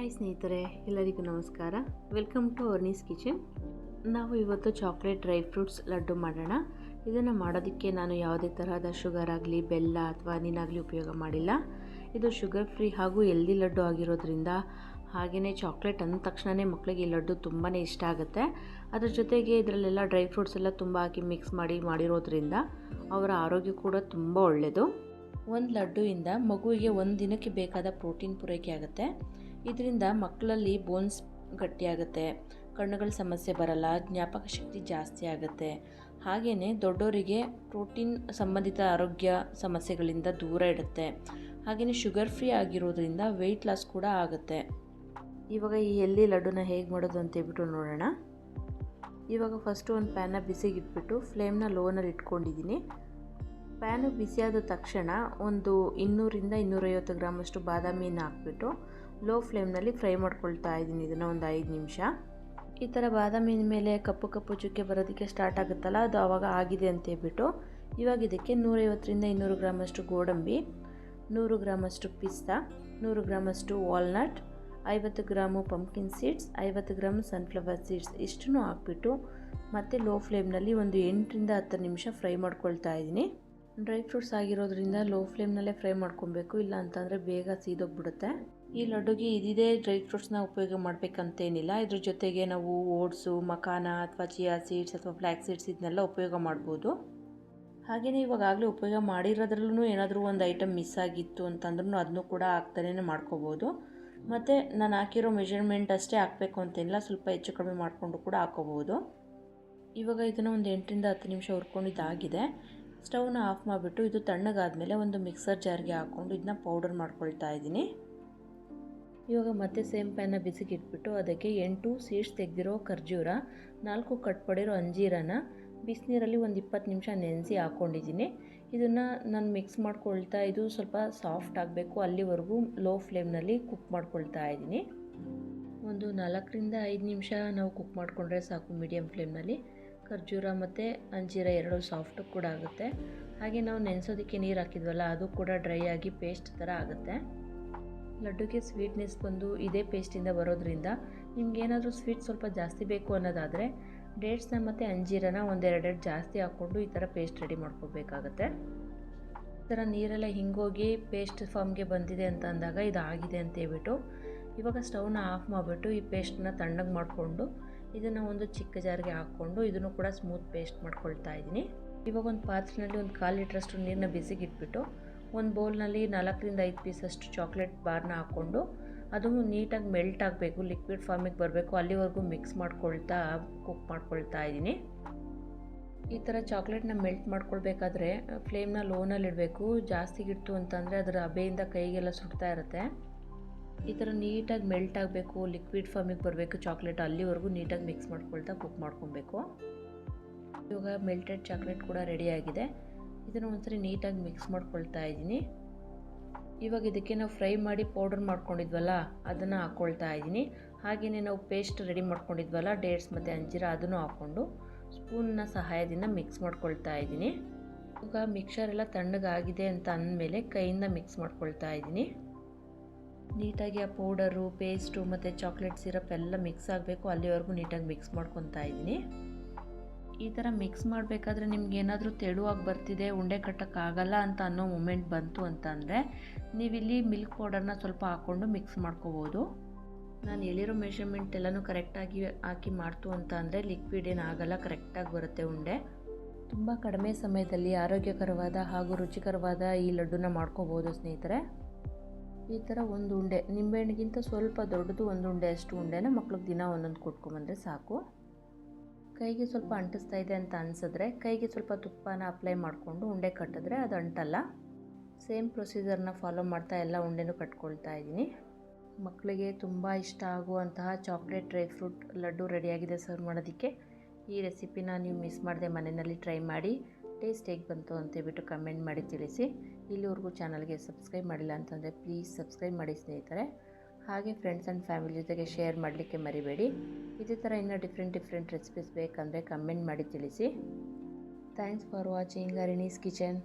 Hi ಸ್ನೇಹಿತರೆ, ಎಲ್ಲರಿಗೂ ನಮಸ್ಕಾರ. ವೆಲ್ಕಮ್ ಟು ಅರ್ನೀಸ್ ಕಿಚನ್ ನಾವು ಇವತ್ತು ಚಾಕ್ಲೇಟ್ ಡ್ರೈ ಫ್ರೂಟ್ಸ್ ಲಡ್ಡು ಮಾಡೋಣ. ಇದನ್ನು ಮಾಡೋದಕ್ಕೆ ನಾನು ಯಾವುದೇ ತರಹದ ಶುಗರ್ ಆಗಲಿ, ಬೆಲ್ಲ ಅಥವಾ ನೀನಾಗಲಿ ಉಪಯೋಗ ಮಾಡಿಲ್ಲ. ಇದು ಶುಗರ್ ಫ್ರೀ ಹಾಗೂ ಎಲ್ದಿ ಲಡ್ಡು ಆಗಿರೋದ್ರಿಂದ ಹಾಗೆಯೇ ಚಾಕ್ಲೇಟ್ ಅಂದ ತಕ್ಷಣವೇ ಮಕ್ಕಳಿಗೆ ಈ ಲಡ್ಡು ತುಂಬಾ ಇಷ್ಟ ಆಗುತ್ತೆ. ಅದ್ರ ಜೊತೆಗೆ ಇದರಲ್ಲೆಲ್ಲ ಡ್ರೈ ಫ್ರೂಟ್ಸ್ ಎಲ್ಲ ತುಂಬ ಹಾಕಿ ಮಿಕ್ಸ್ ಮಾಡಿ ಮಾಡಿರೋದ್ರಿಂದ ಅವರ ಆರೋಗ್ಯ ಕೂಡ ತುಂಬ ಒಳ್ಳೆಯದು ಒಂದು ಲಡ್ಡುಯಿಂದ ಮಗುವಿಗೆ ಒಂದು ದಿನಕ್ಕೆ ಬೇಕಾದ ಪ್ರೋಟೀನ್ ಪೂರೈಕೆ ಆಗುತ್ತೆ. ಇದರಿಂದ ಮಕ್ಕಳಲ್ಲಿ ಬೋನ್ಸ್ ಗಟ್ಟಿಯಾಗುತ್ತೆ, ಕಣ್ಣುಗಳ ಸಮಸ್ಯೆ ಬರಲ್ಲ, ಜ್ಞಾಪಕ ಶಕ್ತಿ ಜಾಸ್ತಿ ಆಗುತ್ತೆ. ಹಾಗೆಯೇ ದೊಡ್ಡವರಿಗೆ ಪ್ರೋಟೀನ್ ಸಂಬಂಧಿತ ಆರೋಗ್ಯ ಸಮಸ್ಯೆಗಳಿಂದ ದೂರ ಇಡುತ್ತೆ. ಹಾಗೆಯೇ ಶುಗರ್ ಫ್ರೀ ಆಗಿರೋದ್ರಿಂದ ವೆಯ್ಟ್ ಲಾಸ್ ಕೂಡ ಆಗುತ್ತೆ. ಇವಾಗ ಈ ಎಲ್ಲಿ ಲಡ್ಡುನ ಹೇಗೆ ಮಾಡೋದು ಅಂತ ಹೇಳ್ಬಿಟ್ಟು ನೋಡೋಣ. ಇವಾಗ ಫಸ್ಟು ಒಂದು ಪ್ಯಾನ ಬಿಸಿಗೆ ಇಟ್ಬಿಟ್ಟು ಫ್ಲೇಮ್ನ ಲೋನಲ್ಲಿ ಇಟ್ಕೊಂಡಿದ್ದೀನಿ. ಪ್ಯಾನು ಬಿಸಿಯಾದ ತಕ್ಷಣ ಒಂದು ಇನ್ನೂರಿಂದ ಇನ್ನೂರೈವತ್ತು ಗ್ರಾಮಷ್ಟು ಬಾದಾಮಿಯನ್ನು ಹಾಕ್ಬಿಟ್ಟು ಲೋ ಫ್ಲೇಮ್ನಲ್ಲಿ ಫ್ರೈ ಮಾಡ್ಕೊಳ್ತಾ ಇದ್ದೀನಿ ಇದನ್ನು ಒಂದು ಐದು ನಿಮಿಷ. ಈ ಥರ ಬಾದಾಮಿನ ಮೇಲೆ ಕಪ್ಪು ಕಪ್ಪು ಚುಕ್ಕೆ ಬರೋದಕ್ಕೆ ಸ್ಟಾರ್ಟ್ ಆಗುತ್ತಲ್ಲ, ಅದು ಆವಾಗ ಆಗಿದೆ ಅಂತ ಹೇಳ್ಬಿಟ್ಟು, ಇವಾಗ ಇದಕ್ಕೆ ನೂರೈವತ್ತರಿಂದ ಇನ್ನೂರು ಗ್ರಾಮಷ್ಟು ಗೋಡಂಬಿ, ನೂರು ಗ್ರಾಮಷ್ಟು ಪಿಸ್ತಾ, ನೂರು ಗ್ರಾಮಷ್ಟು ವಾಲ್ನಟ್ ಐವತ್ತು ಗ್ರಾಮು ಪಂಪ್ಕಿನ್ ಸೀಡ್ಸ್ ಐವತ್ತು ಗ್ರಾಮ್ ಸನ್ಫ್ಲವರ್ ಸೀಡ್ಸ್ ಇಷ್ಟನ್ನು ಹಾಕ್ಬಿಟ್ಟು ಮತ್ತು ಲೋ ಫ್ಲೇಮ್ನಲ್ಲಿ ಒಂದು ಎಂಟರಿಂದ ಹತ್ತು ನಿಮಿಷ ಫ್ರೈ ಮಾಡ್ಕೊಳ್ತಾ ಇದ್ದೀನಿ. ಡ್ರೈ ಫ್ರೂಟ್ಸ್ ಆಗಿರೋದ್ರಿಂದ ಲೋ ಫ್ಲೇಮ್ನಲ್ಲೇ ಫ್ರೈ ಮಾಡ್ಕೊಬೇಕು, ಇಲ್ಲ ಅಂತಂದರೆ ಬೇಗ ಸೀದೋಗ್ಬಿಡುತ್ತೆ. ಈ ಲಡ್ಡುಗೆ ಇದಿದೇ ಡ್ರೈ ಫ್ರೂಟ್ಸ್ನ ಉಪಯೋಗ ಮಾಡಬೇಕಂತೇನಿಲ್ಲ. ಇದ್ರ ಜೊತೆಗೆ ನಾವು ಓಟ್ಸು, ಮಖಾನ ಅಥವಾ ಚಿಯಾ ಸೀಡ್ಸ್ ಅಥವಾ ಫ್ಲ್ಯಾಕ್ ಸೀಡ್ಸ್ ಇದನ್ನೆಲ್ಲ ಉಪಯೋಗ ಮಾಡ್ಬೋದು. ಹಾಗೆಯೇ ಇವಾಗಲೇ ಉಪಯೋಗ ಮಾಡಿರೋದ್ರಲ್ಲೂ ಏನಾದರೂ ಒಂದು ಐಟಮ್ ಮಿಸ್ ಆಗಿತ್ತು ಅಂತಂದ್ರೂ ಅದನ್ನು ಕೂಡ ಹಾಕ್ತಾನೆ ಮಾಡ್ಕೋಬೋದು. ಮತ್ತು ನಾನು ಹಾಕಿರೋ ಮೆಷರ್ಮೆಂಟ್ ಅಷ್ಟೇ ಹಾಕಬೇಕು ಅಂತೇನಿಲ್ಲ, ಸ್ವಲ್ಪ ಹೆಚ್ಚು ಕಡಿಮೆ ಮಾಡಿಕೊಂಡು ಕೂಡ ಹಾಕೋಬೋದು. ಇವಾಗ ಇದನ್ನು ಒಂದು ಎಂಟರಿಂದ ಹತ್ತು ನಿಮಿಷ ಹುರ್ಕೊಂಡಿದ್ದಾಗಿದೆ. ಸ್ಟವ್ನ ಆಫ್ ಮಾಡಿಬಿಟ್ಟು ಇದು ತಣ್ಣಗಾದಮೇಲೆ ಒಂದು ಮಿಕ್ಸರ್ ಜಾರ್ಗೆ ಹಾಕ್ಕೊಂಡು ಇದನ್ನ ಪೌಡರ್ ಮಾಡ್ಕೊಳ್ತಾ ಇದ್ದೀನಿ. ಇವಾಗ ಮತ್ತೆ ಸೇಮ್ ಪ್ಯಾನ್ನ ಬಿಸಿಗೆ ಇಟ್ಬಿಟ್ಟು ಅದಕ್ಕೆ ಎಂಟು ಸೀಡ್ಸ್ ತೆಗೆದಿರೋ ಖರ್ಜೂರ, ನಾಲ್ಕು ಕಟ್ ಪಡಿರೋ ಅಂಜೀರನ, ಬಿಸಿನೀರಲ್ಲಿ ಒಂದು ಇಪ್ಪತ್ತು ನಿಮಿಷ ನೆನೆಸಿ ಹಾಕ್ಕೊಂಡಿದ್ದೀನಿ ಇದನ್ನು ನಾನು ಮಿಕ್ಸ್ ಮಾಡ್ಕೊಳ್ತಾ ಇದು ಸ್ವಲ್ಪ ಸಾಫ್ಟ್ ಆಗಬೇಕು. ಅಲ್ಲಿವರೆಗೂ ಲೋ ಫ್ಲೇಮ್ನಲ್ಲಿ ಕುಕ್ ಮಾಡ್ಕೊಳ್ತಾ ಇದ್ದೀನಿ. ಒಂದು ನಾಲ್ಕರಿಂದ ಐದು ನಿಮಿಷ ನಾವು ಕುಕ್ ಮಾಡಿಕೊಂಡ್ರೆ ಸಾಕು ಮೀಡಿಯಮ್ ಫ್ಲೇಮ್ನಲ್ಲಿ ಖರ್ಜೂರ ಮತ್ತು ಅಂಜೀರ ಎರಡು ಸಾಫ್ಟು ಕೂಡ ಆಗುತ್ತೆ. ಹಾಗೆ ನಾವು ನೆನೆಸೋದಕ್ಕೆ ನೀರು ಹಾಕಿದ್ವಲ್ಲ, ಅದು ಕೂಡ ಡ್ರೈ ಆಗಿ ಪೇಸ್ಟ್ ಥರ ಆಗುತ್ತೆ. ಲಡ್ಡುಗೆ ಸ್ವೀಟ್ನೆಸ್ ಬಂದು ಇದೇ ಪೇಸ್ಟಿಂದ ಬರೋದ್ರಿಂದ ನಿಮಗೇನಾದರೂ ಸ್ವೀಟ್ ಸ್ವಲ್ಪ ಜಾಸ್ತಿ ಬೇಕು ಅನ್ನೋದಾದರೆ ಡೇಟ್ಸ್ನ ಮತ್ತು ಅಂಜೀರನ ಒಂದೆರಡೆರಡು ಜಾಸ್ತಿ ಹಾಕ್ಕೊಂಡು ಈ ಥರ ಪೇಸ್ಟ್ ರೆಡಿ ಮಾಡ್ಕೋಬೇಕಾಗತ್ತೆ. ಈ ಥರ ನೀರೆಲ್ಲ ಹಿಂಗೋಗಿ ಪೇಸ್ಟ್ ಫಾರ್ಮ್ಗೆ ಬಂದಿದೆ ಅಂತ ಅಂದಾಗ ಇದು ಆಗಿದೆ ಅಂತ ಹೇಳ್ಬಿಟ್ಟು ಇವಾಗ ಸ್ಟವ್ನ ಆಫ್ ಮಾಡಿಬಿಟ್ಟು ಈ ಪೇಸ್ಟನ್ನ ತಣ್ಣಗೆ ಮಾಡಿಕೊಂಡು ಇದನ್ನು ಒಂದು ಚಿಕ್ಕ ಜಾರಿಗೆ ಹಾಕ್ಕೊಂಡು ಇದನ್ನು ಕೂಡ ಸ್ಮೂತ್ ಪೇಸ್ಟ್ ಮಾಡ್ಕೊಳ್ತಾ ಇದ್ದೀನಿ. ಇವಾಗ ಒಂದು ಪಾತ್ರೆಯಲ್ಲಿ ಒಂದು ಕಾಲು ಲೀಟ್ರಷ್ಟು ನೀರನ್ನ ಬಿಸಿಗೆ ಇಟ್ಬಿಟ್ಟು ಒಂದು ಬೌಲ್ನಲ್ಲಿ ನಾಲ್ಕರಿಂದ ಐದು ಪೀಸಷ್ಟು ಚಾಕ್ಲೇಟ್ ಬಾರ್ನ ಹಾಕ್ಕೊಂಡು ಅದು ನೀಟಾಗಿ ಮೆಲ್ಟ್ ಆಗಬೇಕು ಲಿಕ್ವಿಡ್ ಫಾರ್ಮಿಗೆ ಬರಬೇಕು. ಅಲ್ಲಿವರೆಗೂ ಮಿಕ್ಸ್ ಮಾಡ್ಕೊಳ್ತಾ ಕುಕ್ ಮಾಡ್ಕೊಳ್ತಾ ಇದ್ದೀನಿ. ಈ ಥರ ಚಾಕ್ಲೇಟ್ನ ಮೆಲ್ಟ್ ಮಾಡ್ಕೊಳ್ಬೇಕಾದ್ರೆ ಫ್ಲೇಮ್ನ ಲೋನಲ್ಲಿ ಇಡಬೇಕು. ಜಾಸ್ತಿಗಿಡ್ತು ಅಂತಂದರೆ ಅದರ ಹಬೆಯಿಂದ ಕೈಗೆಲ್ಲ ಸುಡ್ತಾ ಇರುತ್ತೆ. ಈ ಥರ ನೀಟಾಗಿ ಮೆಲ್ಟ್ ಆಗಬೇಕು ಲಿಕ್ವಿಡ್ ಫಾರ್ಮಿಗೆ ಬರಬೇಕು ಚಾಕ್ಲೇಟ್ ಅಲ್ಲಿವರೆಗೂ ನೀಟಾಗಿ ಮಿಕ್ಸ್ ಮಾಡ್ಕೊಳ್ತಾ ಕುಕ್ ಮಾಡ್ಕೊಬೇಕು ಇವಾಗ ಮೆಲ್ಟೆಡ್ ಚಾಕ್ಲೇಟ್ ಕೂಡ ರೆಡಿಯಾಗಿದೆ ಇದನ್ನು ಒಂದ್ಸರಿ ನೀಟಾಗಿ ಮಿಕ್ಸ್ ಮಾಡ್ಕೊಳ್ತಾ ಇದ್ದೀನಿ. ಇವಾಗ ಇದಕ್ಕೆ ನಾವು ಫ್ರೈ ಮಾಡಿ ಪೌಡರ್ ಮಾಡ್ಕೊಂಡಿದ್ವಲ್ಲ, ಅದನ್ನು ಹಾಕ್ಕೊಳ್ತಾ ಇದ್ದೀನಿ. ಹಾಗೆಯೇ ನಾವು ಪೇಸ್ಟ್ ರೆಡಿ ಮಾಡ್ಕೊಂಡಿದ್ವಲ್ಲ ಡೇಟ್ಸ್ ಮತ್ತು ಅಂಜೀರ ಅದನ್ನು ಹಾಕ್ಕೊಂಡು ಸ್ಪೂನ್ನ ಸಹಾಯದಿಂದ ಮಿಕ್ಸ್ ಮಾಡ್ಕೊಳ್ತಾ ಇದ್ದೀನಿ. ಇವಾಗ ಮಿಕ್ಸರ್ ಎಲ್ಲ ತಣ್ಣಗಾಗಿದೆ ಅಂತ ಅಂದಮೇಲೆ ಕೈಯಿಂದ ಮಿಕ್ಸ್ ಮಾಡ್ಕೊಳ್ತಾ ಇದ್ದೀನಿ. ನೀಟಾಗಿ ಆ ಪೌಡರು ಪೇಸ್ಟು ಮತ್ತು ಚಾಕ್ಲೇಟ್ ಸಿರಪ್ ಎಲ್ಲ ಮಿಕ್ಸ್ ಆಗಬೇಕು, ಅಲ್ಲಿವರೆಗೂ ನೀಟಾಗಿ ಮಿಕ್ಸ್ ಮಾಡ್ಕೊತಾ ಇದ್ದೀನಿ. ಈ ಥರ ಮಿಕ್ಸ್ ಮಾಡಬೇಕಾದ್ರೆ ನಿಮ್ಗೆ ಏನಾದರೂ ತೆಳುವಾಗಿ ಬರ್ತಿದೆ, ಉಂಡೆ ಕಟ್ಟೋಕ್ಕಾಗಲ್ಲ ಅಂತ ಅನ್ನೋ ಮೂಮೆಂಟ್ ಬಂತು ಅಂತ ಅಂದರೆ ನೀವಿಲ್ಲಿ ಮಿಲ್ಕ್ ಪೌಡರ್ನ ಸ್ವಲ್ಪ ಹಾಕ್ಕೊಂಡು ಮಿಕ್ಸ್ ಮಾಡ್ಕೋಬೋದು. ನಾನು ಎಲ್ಲಿರೋ ಮೆಷರ್ಮೆಂಟ್ ಎಲ್ಲನೂ ಕರೆಕ್ಟಾಗಿ ಹಾಕಿ ಮಾಡ್ತು ಅಂತ ಅಂದರೆ ಲಿಕ್ವಿಡ್ ಏನಾಗಲ್ಲ ಕರೆಕ್ಟಾಗಿ ಬರುತ್ತೆ ಉಂಡೆ. ತುಂಬ ಕಡಿಮೆ ಸಮಯದಲ್ಲಿ ಆರೋಗ್ಯಕರವಾದ ಹಾಗೂ ರುಚಿಕರವಾದ ಈ ಲಡ್ಡುನ ಮಾಡ್ಕೋಬೋದು ಸ್ನೇಹಿತರೆ. ಈ ಥರ ಒಂದು ಉಂಡೆ, ನಿಂಬೆಹಣ್ಣಿಗಿಂತ ಸ್ವಲ್ಪ ದೊಡ್ಡದು ಒಂದು ಉಂಡೆ ಅಷ್ಟು ಉಂಡೆನ ಮಕ್ಳಿಗೆ ದಿನ ಒಂದೊಂದು ಕೊಟ್ಕೊಂಬಂದರೆ ಸಾಕು. ಕೈಗೆ ಸ್ವಲ್ಪ ಅಂಟಿಸ್ತಾ ಇದೆ ಅಂತ ಅನಿಸಿದ್ರೆ ಕೈಗೆ ಸ್ವಲ್ಪ ತುಪ್ಪನ ಅಪ್ಲೈ ಮಾಡಿಕೊಂಡು ಉಂಡೆ ಕಟ್ಟಿದ್ರೆ ಅದು ಅಂಟಲ್ಲ. ಸೇಮ್ ಪ್ರೊಸೀಜರ್ನ ಫಾಲೋ ಮಾಡ್ತಾ ಎಲ್ಲ ಉಂಡೆನೂ ಕಟ್ಕೊಳ್ತಾ ಇದ್ದೀನಿ. ಮಕ್ಕಳಿಗೆ ತುಂಬ ಇಷ್ಟ ಆಗುವಂತಹ ಚಾಕ್ಲೇಟ್ ಡ್ರೈ ಫ್ರೂಟ್ ಲಡ್ಡು ರೆಡಿಯಾಗಿದೆ ಸರ್ವ್ ಮಾಡೋದಕ್ಕೆ. ಈ ರೆಸಿಪಿನ ನೀವು ಮಿಸ್ ಮಾಡದೆ ಮನೆಯಲ್ಲಿ ಟ್ರೈ ಮಾಡಿ. ಟೇಸ್ಟ್ ಹೇಗೆ ಬಂತು ಅಂತೇಳ್ಬಿಟ್ಟು ಕಮೆಂಟ್ ಮಾಡಿ ತಿಳಿಸಿ. ಇಲ್ಲಿವರೆಗೂ ಚಾನಲ್ಗೆ ಸಬ್ಸ್ಕ್ರೈಬ್ ಮಾಡಿಲ್ಲ ಅಂತಂದರೆ ಪ್ಲೀಸ್ ಸಬ್ಸ್ಕ್ರೈಬ್ ಮಾಡಿ ಸ್ನೇಹಿತರೆ. ಹಾಗೆ ಫ್ರೆಂಡ್ಸ್ ಆ್ಯಂಡ್ ಫ್ಯಾಮಿಲಿ ಜೊತೆಗೆ ಶೇರ್ ಮಾಡಲಿಕ್ಕೆ ಮರಿಬೇಡಿ. ಇದೇ ಥರ ಇನ್ನೂ ಡಿಫ್ರೆಂಟ್ ಡಿಫ್ರೆಂಟ್ ರೆಸಿಪೀಸ್ ಬೇಕಂದರೆ ಕಮೆಂಟ್ ಮಾಡಿ ತಿಳಿಸಿ. Thanks for watching Arini's kitchen